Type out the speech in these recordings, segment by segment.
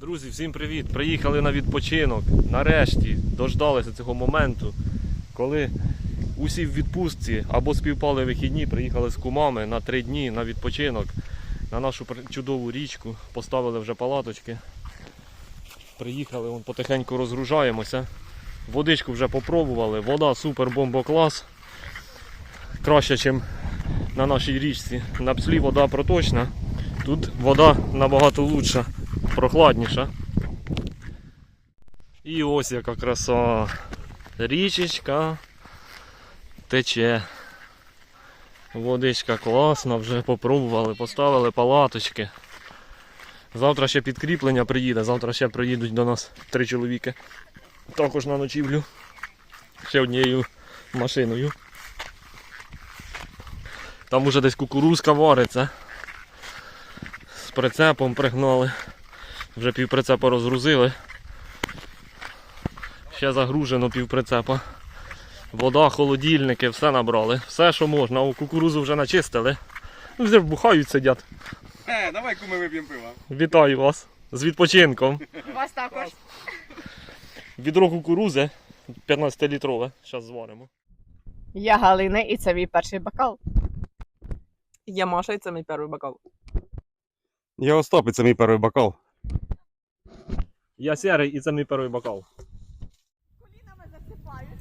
Друзі, всім привіт! Приїхали на відпочинок. Нарешті дождалися цього моменту, коли усі в відпустці або співпали вихідні, приїхали з кумами на три дні на відпочинок на нашу чудову річку. Поставили вже палаточки. Приїхали, вон, потихеньку розгружаємося. Водичку вже попробували. Вода супер бомбоклас. Краще, ніж на нашій річці. На пслі вода проточна. Тут вода набагато лучша, прохладніша. І ось яка краса. Річечка тече. Водичка класна, вже попробували, поставили палаточки. Завтра ще підкріплення приїде, завтра ще приїдуть до нас три чоловіки. Також на ночівлю. Ще однією машиною. Там уже десь кукурузка вариться. З прицепом пригнали. Вже півприцепа розгрузили. Ще загружено півприцепа. Вода, холодильники, все набрали. Все, що можна. О, кукурузу вже начистили. Ну, Вже вбухають сидять. Е, давай куми вип'ємо пива. Вітаю вас з відпочинком. Вас також. Відро кукурузи 15-літрове. Зараз зваримо. Я Галина і це мій перший бокал. Я Маша, і це мій перший бокал. Я Остап, і це мій перший бокал. Я серий і це мій перший бокал. Колінами засипають.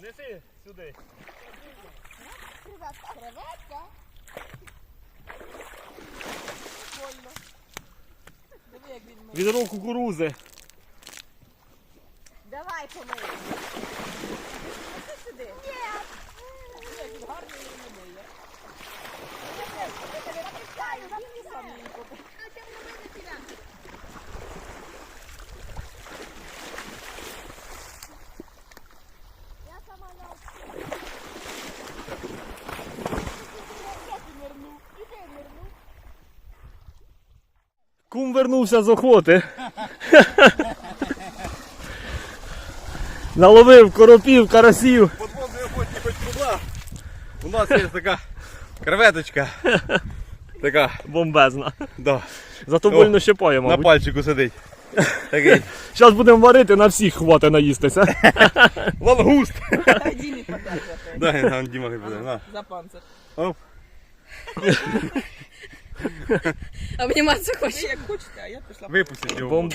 Неси сюди. Креветка. Креветка? Прикольно. Диви, як він миє. Відро кукурузи. Давай помиємо. Сюди. Ні. Як він гарно її не миє. Я тебе написаю, він сам її купив. Я сама на Кум вернувся з охоти. Наловив коропів, карасів. Подводний охотник хоч туди. У нас є така креветочка. Така, Бомбезна. да, Зато О, больно щипає, на пальчику сидить. Такий Зараз будемо варити, на всіх хватить наїстися. лангуст. Дай Дімі. Дай нам Діма хай буде. За панцир. Оп. Обніматися хоче. як хочете, а я пішла. Випустіть його. Бомб...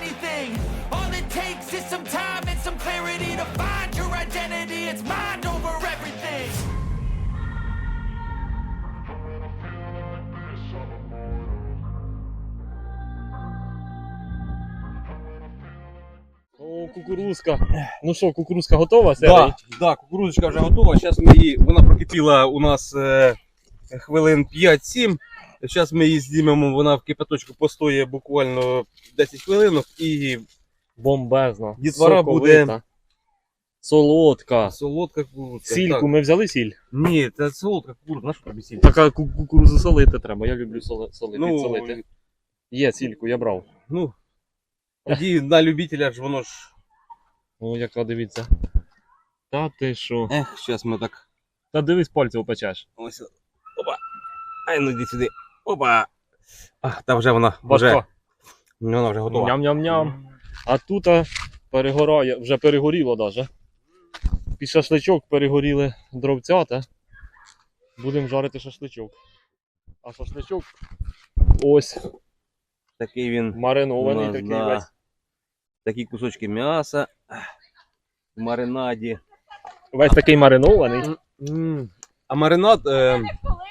anything. All it takes is some time and some clarity to find your identity. It's mind over everything. О, кукурузка. Ну що, кукурузка готова? Серий? Да, да, кукурудзочка вже готова. Зараз ми її, вона прокипіла у нас е, хвилин 5-7. Зараз ми її знімемо, вона в кипяточку постоє буквально 10 хвилинок і Бомбезна. Дітвора Соковита. буде- Солодка. солодка кукурудзка. Сільку Так. ми взяли сіль. Ні, це солодка кукурудза, на що тобі сіль? Така ку- кукурузу солити треба. Я люблю соли, соли, Ну, підсолити. Є сільку, я брав. Ну, тоді на любителя ж воно ж. О, яка дивіться. Та ти що? Ех, зараз ми так. Та дивись, пальці опечеш. Ось. Опа. Ай, ну йди сюди. Опа. А, та вже вона. Вже, вона вже готова. Ням-ням-ням. А тут перегорає, вже перегоріло даже. Під шашличок перегоріли дровцята. Будемо жарити шашличок. А шашличок ось Такий він. маринований такий да. весь. Такі кусочки м'яса. В маринаді. Весь такий маринований. А маринад, е,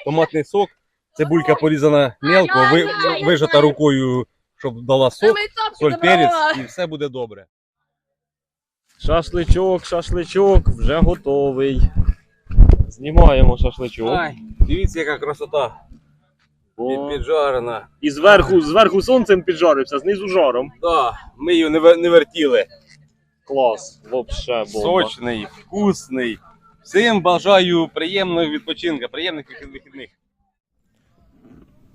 томатний сок, цибулька порізана мелко, ви, вижата рукою, щоб дала сок, соль, перець, і все буде добре. Шашличок, шашличок вже готовий. Знімаємо шашличок. Ай, дивіться, яка красота. О. Під, піджарена. І зверху, зверху сонцем піджарився, знизу жаром. Да, ми її не, ве- не вертіли. Клас, вообще бомба. Сочний, вкусний. Всім бажаю приємного відпочинку, приємних вихід- вихідних.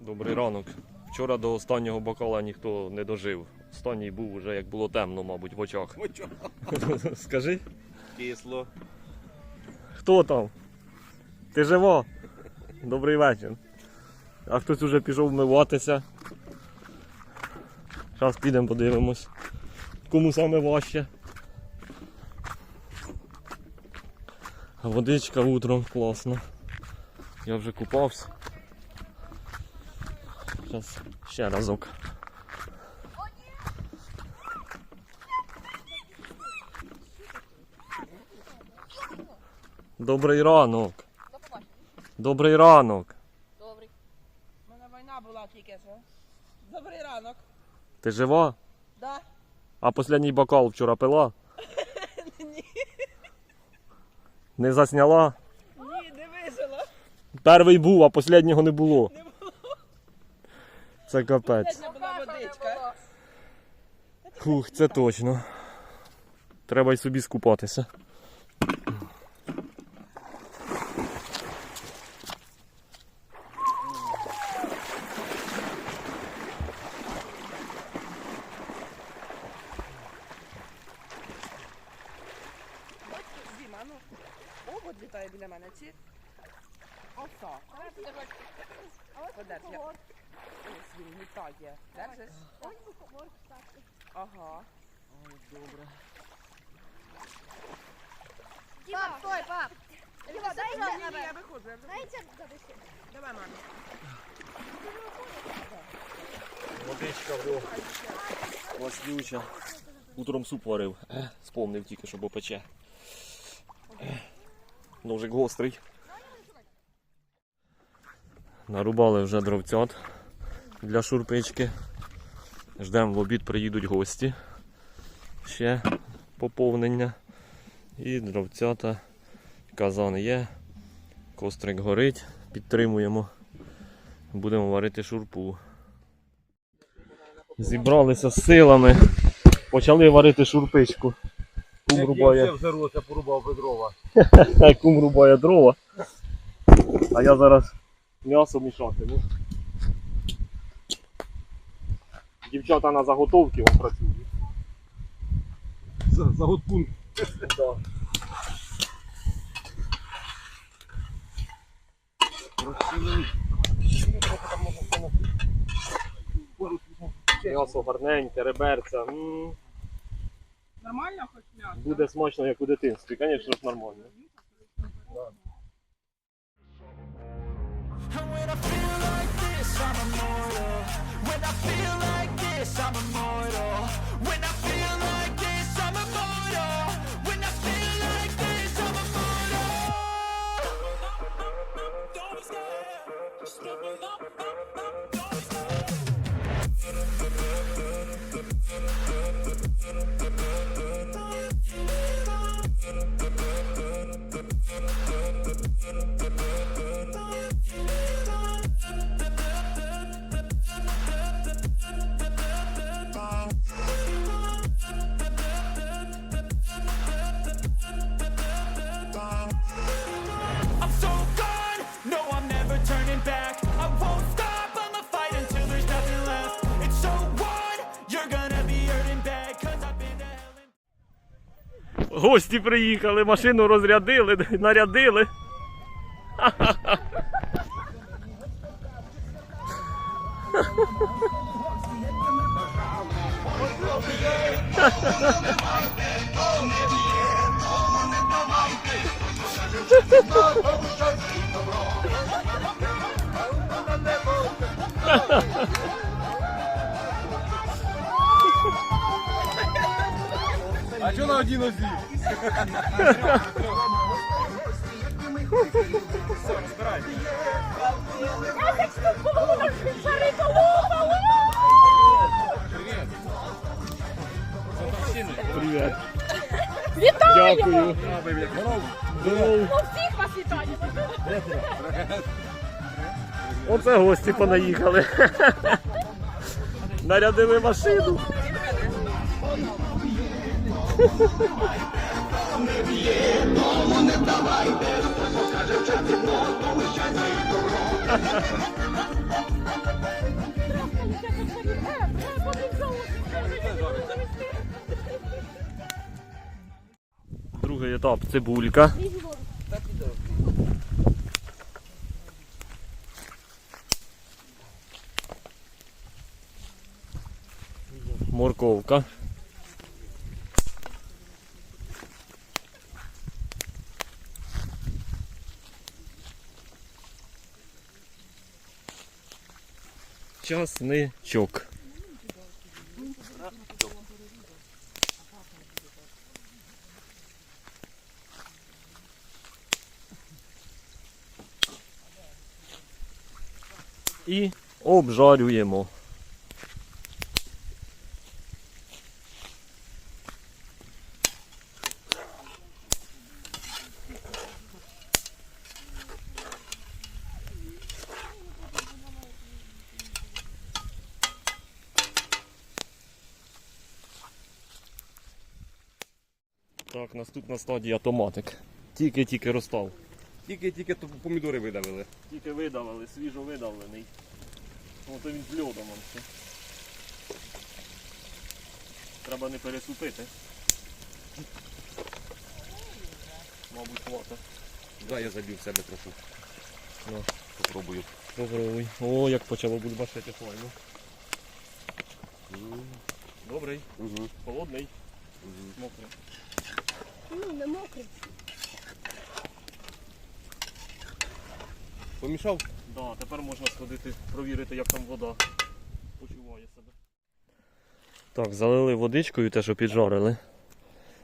Добрий ранок. Вчора до останнього бокала ніхто не дожив. Останній був уже як було темно, мабуть, в очах. Скажи, Кисло. хто там? Ти жива? Добрий вечір. А хтось уже пішов вмиватися. Зараз підемо подивимось. Кому саме важче. Водичка утром класна. Я вже купався. Зараз ще разок. Добрий ранок. Добрий ранок. Добрий. У мене війна була тільки що. Добрий ранок. Ти жива? Да. А останній бокал вчора пила? Ні. Не засняла? Ні, не вижила. Перший був, а останнього не було. Це капець. Це була водичка. Фух, це точно. Треба й собі скупатися. Ну. Обод літає біля мене. Ці. Оса. Подержи. Я- Ось він літає. Держиш? Ага. Пап, стой, пап. Діма, дай Ні, ні, я виходжу. я виходжу. Дайте. Давай, мамі. Водичка була. Маслюча. Утром суп варив. Е, Спомнив тільки, що бо пече. Е, Ножик гострий. Нарубали вже дровцят для шурпички. Ждемо в обід приїдуть гості. Ще поповнення. І дровцята. Казан є. Кострик горить. Підтримуємо. Будемо варити шурпу. Зібралися з силами. Почали варити шурпичку. Кум рубає, Петрова. кум рубає дрова. А я зараз м'ясо мішатиму. Дівчата на заготовки вон працюють. За, за гудкун. Да. М'ясо гарненьке, реберця. М, Нормально хоч м'ясо? Буде смачно, як у дитинстві, звісно ж нормально. And when I feel like this, I'm immortal. When I feel like this, I'm immortal. When I feel like Гості приїхали, машину розрядили, нарядили. Чого на один озі? Все, розбирай. Десять штук! Привіт. Вітаю! Дякую. Всіх вас вітаю. Оце гості понаїхали. Нарядили машину. Другий етап цибулька. Морковка. Часничок. І обжарюємо. Так, наступна стадія томатик. Тільки-тільки розстав. Тільки-тільки помідори видавили. Тільки видавили, свіжо видавлений. Ото він з льодом. Треба не пересупити. Мабуть, хвата. Да, я забив себе трохи. Ну. Попробую. Попробуй. О, як почало бульбашити файно. Добрий, Угу. холодний, мокрий. Ну, не мокрий. Помішав? Да, тепер можна сходити, провірити, як там вода почуває себе. Так, залили водичкою, те, що піджарили.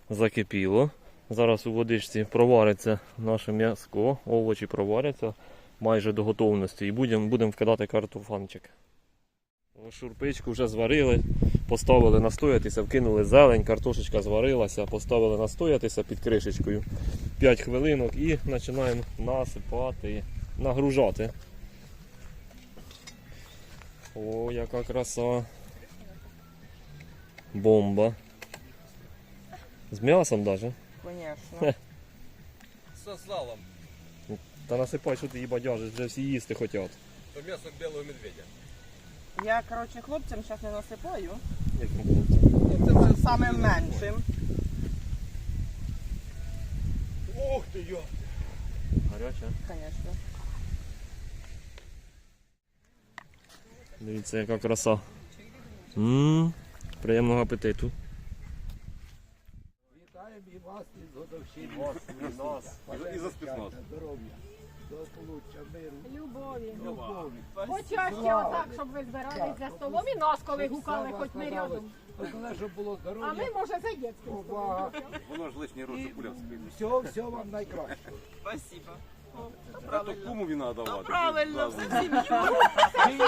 Закипіло. Зараз у водичці провариться наше м'яско, овочі проваряться майже до готовності. І будемо будем вкидати картофанчик. Шурпичку вже зварили, поставили настоятися, вкинули зелень, картошечка зварилася, поставили настоятися під кришечкою 5 хвилинок і починаємо насипати, нагружати. О, яка краса. Бомба. З м'ясом даже. Конечно. Со салом. Та насипай, що ти її бадяжиш, вже всі їсти хочуть. То м'ясо білого медведя. Я, коротше, хлопцям зараз не насипаю. Яким хлопцям? Це вже Самим меншим. Ох ти йо! Гаряче. Звісно. Дивіться, яка краса. Ммм, приємного апетиту. Вітаємо і вас із годовщини. І за спецназ. Здоров'я, благополуччя, миру, Любові. любові. Почаще отак, щоб ви збирались за столом і нас, коли гукали, хоч ми рядом. Головне, щоб було А ми, може, за дітським столом. увага. Воно ж лишній рот І пуля вскрине. всього, всього вам найкращого. Спасибо. А то кому віна давати? Правильно, все сім'ю. Це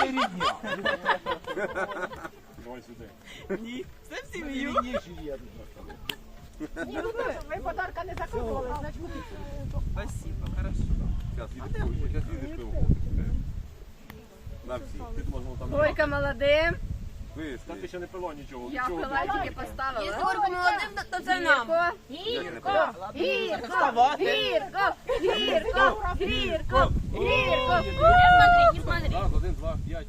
Раз, один, два, п'ять.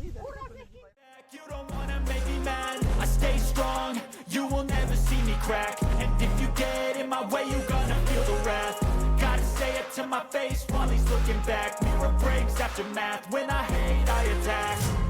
You don't wanna make me mad, I stay strong, you will never see me crack And if you get in my way, you gonna feel the wrath Gotta say it to my face while he's looking back Mirror breaks after math, when I hate I attack